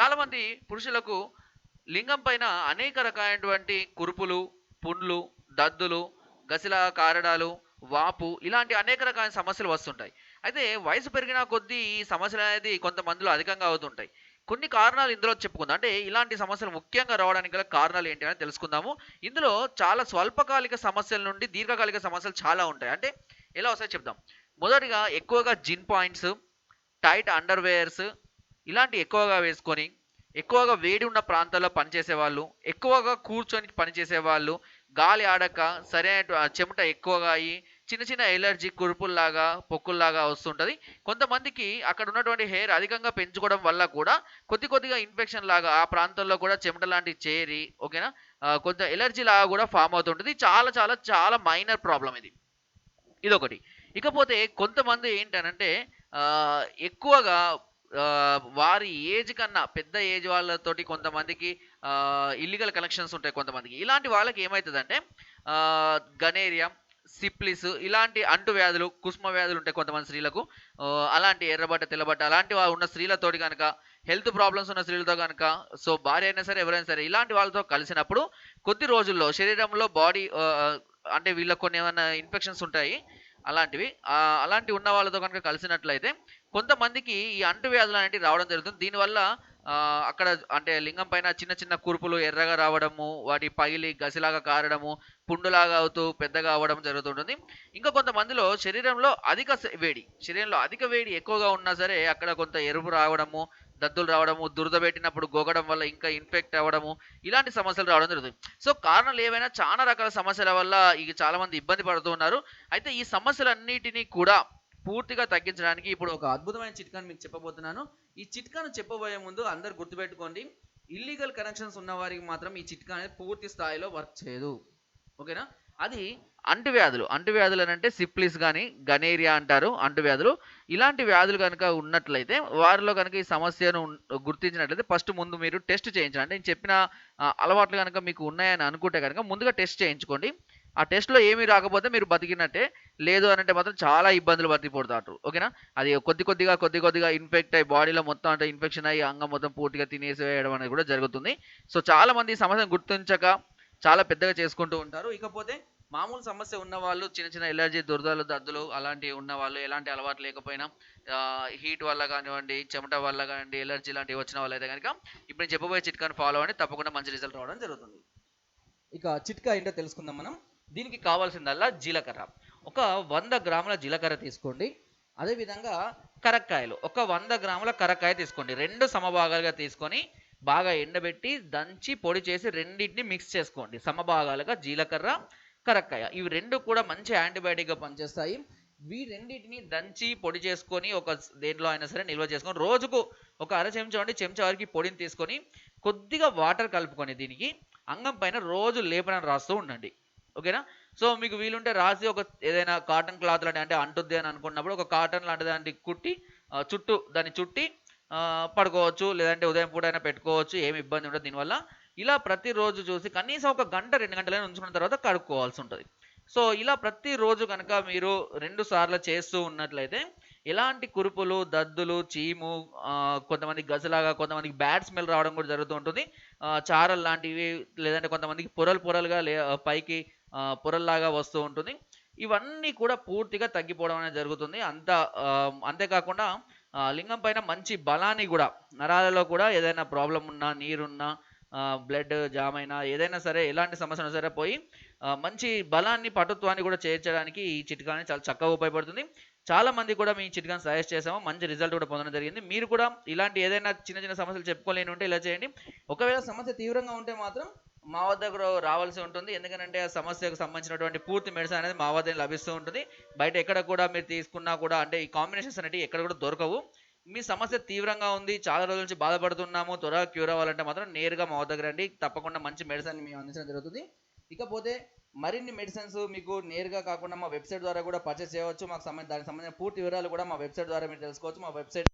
చాలామంది పురుషులకు లింగం పైన అనేక రకాలైనటువంటి కురుపులు పుండ్లు దద్దులు గసిలా కారడాలు వాపు ఇలాంటి అనేక రకాల సమస్యలు వస్తుంటాయి. అయితే వయసు పెరిగిన కొద్దీ ఈ సమస్యలు అనేది కొంతమందిలో అధికంగా అవుతుంటాయి. కొన్ని కారణాలు ఇందులో చెప్పుకుందాం. అంటే ఇలాంటి సమస్యలు ముఖ్యంగా రావడానికి గల కారణాలు ఏంటి అని తెలుసుకుందాము. ఇందులో చాలా స్వల్పకాలిక సమస్యల నుండి దీర్ఘకాలిక సమస్యలు చాలా ఉంటాయి. అంటే ఎలా వస్తాయో చెప్దాం. మొదటిగా ఎక్కువగా జిన్ పాయింట్స్ టైట్ అండర్వేర్స్ ఇలాంటి ఎక్కువగా వేసుకొని ఎక్కువగా వేడి ఉన్న ప్రాంతాల్లో పనిచేసే వాళ్ళు ఎక్కువగా కూర్చొని పనిచేసే వాళ్ళు గాలి ఆడక సరైన చెమట ఎక్కువగా అయ్యి చిన్న చిన్న ఎలర్జీ కురుపుల్లాగా పొక్కుల్లాగా వస్తుంటుంది. కొంతమందికి అక్కడ ఉన్నటువంటి హెయిర్ అధికంగా పెంచుకోవడం వల్ల కూడా కొద్ది కొద్దిగా ఇన్ఫెక్షన్ లాగా ఆ ప్రాంతంలో కూడా చెమట లాంటివి చేరి ఓకేనా కొంత ఎలర్జీ లాగా కూడా ఫామ్ అవుతుంటుంది. చాలా చాలా చాలా మైనర్ ప్రాబ్లం ఇది. ఇదొకటి. ఇకపోతే కొంతమంది ఏంటనంటే ఎక్కువగా వారి ఏజ్ కన్నా పెద్ద ఏజ్ వాళ్ళతోటి కొంతమందికి ఇల్లీగల్ కనెక్షన్స్ ఉంటాయి కొంతమందికి. ఇలాంటి వాళ్ళకి ఏమవుతుందంటే గనేరియా సిప్లిస్ ఇలాంటి అంటు వ్యాధులు కుష్మ వ్యాధులు ఉంటాయి కొంతమంది స్త్రీలకు. అలాంటి ఎర్రబట్ట తెల్లబట్ట అలాంటి ఉన్న స్త్రీలతోటి కనుక హెల్త్ ప్రాబ్లమ్స్ ఉన్న స్త్రీలతో కనుక సో భార్య అయినా సరే ఎవరైనా సరే ఇలాంటి వాళ్ళతో కలిసినప్పుడు కొద్ది రోజుల్లో శరీరంలో బాడీ అంటే వీళ్ళకి కొన్ని ఏమైనా ఇన్ఫెక్షన్స్ ఉంటాయి అలాంటివి అలాంటివి అలాంటి ఉన్న వాళ్ళతో కనుక కలిసినట్లయితే కొంతమందికి ఈ అంటువ్యాధులు అనేవి రావడం జరుగుతుంది. దీనివల్ల అక్కడ అంటే లింగం పైన చిన్న చిన్న కురుపులు ఎర్రగా రావడము వాటి పగిలి గసిలాగా కారడము పుండులాగా అవుతూ పెద్దగా అవ్వడం జరుగుతుంటుంది. ఇంకా కొంతమందిలో శరీరంలో అధిక వేడి శరీరంలో అధిక వేడి ఎక్కువగా ఉన్నా సరే అక్కడ కొంత ఎరుపు రావడము దద్దులు రావడము దురద పెట్టినప్పుడు గోగడం వల్ల ఇంకా ఇన్ఫెక్ట్ అవ్వడము ఇలాంటి సమస్యలు రావడం జరుగుతుంది. సో కారణాలు ఏవైనా చాలా రకాల సమస్యల వల్ల ఇక చాలామంది ఇబ్బంది పడుతూ ఉన్నారు. అయితే ఈ సమస్యలన్నిటినీ కూడా పూర్తిగా తగ్గించడానికి ఇప్పుడు ఒక అద్భుతమైన చిట్కాను మీకు చెప్పబోతున్నాను. ఈ చిట్కాను చెప్పబోయే ముందు అందరు గుర్తుపెట్టుకోండి. ఇల్లీగల్ కనెక్షన్స్ ఉన్న వారికి మాత్రం ఈ చిట్కా అనేది పూర్తి స్థాయిలో వర్క్ చేయదు. ఓకేనా? అది అంటువ్యాధులు అంటువ్యాధులు అని అంటే సిప్లిస్ కానీ గనేరియా అంటారు అంటువ్యాధులు ఇలాంటి వ్యాధులు కనుక ఉన్నట్లయితే వారిలో కనుక ఈ సమస్యను గుర్తించినట్లయితే ఫస్ట్ ముందు మీరు టెస్ట్ చేయించండి. అంటే నేను చెప్పిన అలవాట్లు కనుక మీకు ఉన్నాయని అనుకుంటే కనుక ముందుగా టెస్ట్ చేయించుకోండి. ఆ టెస్ట్లో ఏమీ రాకపోతే మీరు బతికినట్టే లేదు అని అంటే మాత్రం చాలా ఇబ్బందులు బతికిపోతారు ఓకేనా? అది కొద్ది కొద్దిగా కొద్ది కొద్దిగా ఇన్ఫెక్ట్ అయ్యి బాడీలో మొత్తం అంటే ఇన్ఫెక్షన్ అయ్యి అంగం మొత్తం పూర్తిగా తినేసేయడం అనేది కూడా జరుగుతుంది. సో చాలామంది ఈ సమస్యను గుర్తించక చాలా పెద్దగా చేసుకుంటూ ఉంటారు. ఇకపోతే మామూలు సమస్య ఉన్న వాళ్ళు చిన్న చిన్న ఎలర్జీ దురదలు దద్దులు అలాంటివి ఉన్న వాళ్ళు ఎలాంటి అలవాటు లేకపోయినా హీట్ వల్ల కానివ్వండి చెమట వల్ల కానివ్వండి ఎలర్జీ లాంటివి వచ్చిన వాళ్ళు అయితే కనుక ఇప్పుడు నేను చెప్పబోయే చిట్కాను ఫాలో అవ్వండి తప్పకుండా మంచి రిజల్ట్ రావడం జరుగుతుంది. ఇక చిట్కా ఏంటో తెలుసుకుందాం మనం. దీనికి కావాల్సిందల్లా జీలకర్ర. ఒక వంద గ్రాముల జీలకర్ర తీసుకోండి. అదేవిధంగా కరక్కాయలు. ఒక వంద గ్రాముల కరక్కాయ తీసుకోండి. రెండు సమభాగాలుగా తీసుకొని బాగా ఎండబెట్టి దంచి పొడి చేసి రెండింటిని మిక్స్ చేసుకోండి. సమభాగాలుగా జీలకర్ర కరక్కాయ. ఇవి రెండు కూడా మంచి యాంటీబయాటిక్గా పనిచేస్తాయి. వీ రెండింటిని దంచి పొడి చేసుకొని ఒక దేంట్లో అయినా సరే నిల్వ చేసుకొని రోజుకు ఒక అర చెంచా ఉండి చెంచా వరకు పొడిని తీసుకొని కొద్దిగా వాటర్ కలుపుకొని దీనికి అంగం పైన రోజు లేపనం రాస్తూ ఉండండి. ఓకేనా? సో మీకు వీలుంటే రాసి ఒక ఏదైనా కాటన్ క్లాత్ లాంటి అంటే అంటుద్ది అని అనుకున్నప్పుడు ఒక కాటన్ లాంటి దాన్ని కుట్టి చుట్టూ దాన్ని చుట్టి పడుకోవచ్చు లేదంటే ఉదయం పూట అయినా పెట్టుకోవచ్చు ఏమి ఇబ్బంది ఉండదు. దీనివల్ల ఇలా ప్రతిరోజు చూసి కనీసం ఒక గంట రెండు గంటలైనా ఉంచుకున్న తర్వాత కడుక్కోవాల్సి ఉంటుంది. సో ఇలా ప్రతిరోజు కనుక మీరు రెండు సార్లు చేస్తూ ఉన్నట్లయితే ఎలాంటి కురుపులు దద్దులు చీము కొంతమంది గజలాగా కొంతమందికి బ్యాడ్ స్మెల్ రావడం కూడా జరుగుతూ ఉంటుంది. చారలు లాంటివి లేదంటే కొంతమందికి పొరలు పొరలుగా పైకి పొరల్లాగా వస్తూ ఉంటుంది. ఇవన్నీ కూడా పూర్తిగా తగ్గిపోవడం అనేది జరుగుతుంది. అంత అంతేకాకుండా లింగం పైన మంచి బలాన్ని కూడా నరాలలో కూడా ఏదైనా ప్రాబ్లం ఉన్నా నీరున్నా బ్లడ్ జామ్ అయినా ఏదైనా సరే ఎలాంటి సమస్య సరే పోయి మంచి బలాన్ని పటుత్వాన్ని కూడా చేర్చడానికి ఈ చిట్కా చాలా చక్కగా ఉపయోగపడుతుంది. చాలా మంది కూడా మీ చిట్కాని సజెస్ట్ చేసాము మంచి రిజల్ట్ కూడా పొందడం జరిగింది. మీరు కూడా ఇలాంటి ఏదైనా చిన్న చిన్న సమస్యలు చెప్పుకోలేని ఉంటే ఇలా చేయండి. ఒకవేళ సమస్య తీవ్రంగా ఉంటే మాత్రం మా వద్ద రావాల్సి ఉంటుంది. ఎందుకంటే ఆ సమస్యకు సంబంధించినటువంటి పూర్తి మెడిసిన్ అనేది మా వద్ద లభిస్తూ ఉంటుంది. బయట ఎక్కడ కూడా మీరు తీసుకున్నా కూడా అంటే ఈ కాంబినేషన్స్ అనేవి ఎక్కడ కూడా దొరకవు. మీ సమస్య తీవ్రంగా ఉంది. చాలా రోజుల నుంచి బాధపడుతున్నాము. త్వరగా క్యూర్ అవ్వాలంటే మాత్రం నేరుగా మా వద్ద రండి. తప్పకుండా మంచి మెడిసిన్ మేము అందించడం జరుగుతుంది. ఇకపోతే మరిన్ని మెడిసిన్స్ మీకు నేరుగా కాకుండా మా వెబ్సైట్ ద్వారా కూడా పర్చేస్ చేయవచ్చు. మాకు సంబంధించి దానికి సంబంధించిన పూర్తి వివరాలు కూడా మా వెబ్సైట్ ద్వారా మీరు తెలుసుకోవచ్చు. మా వెబ్సైట్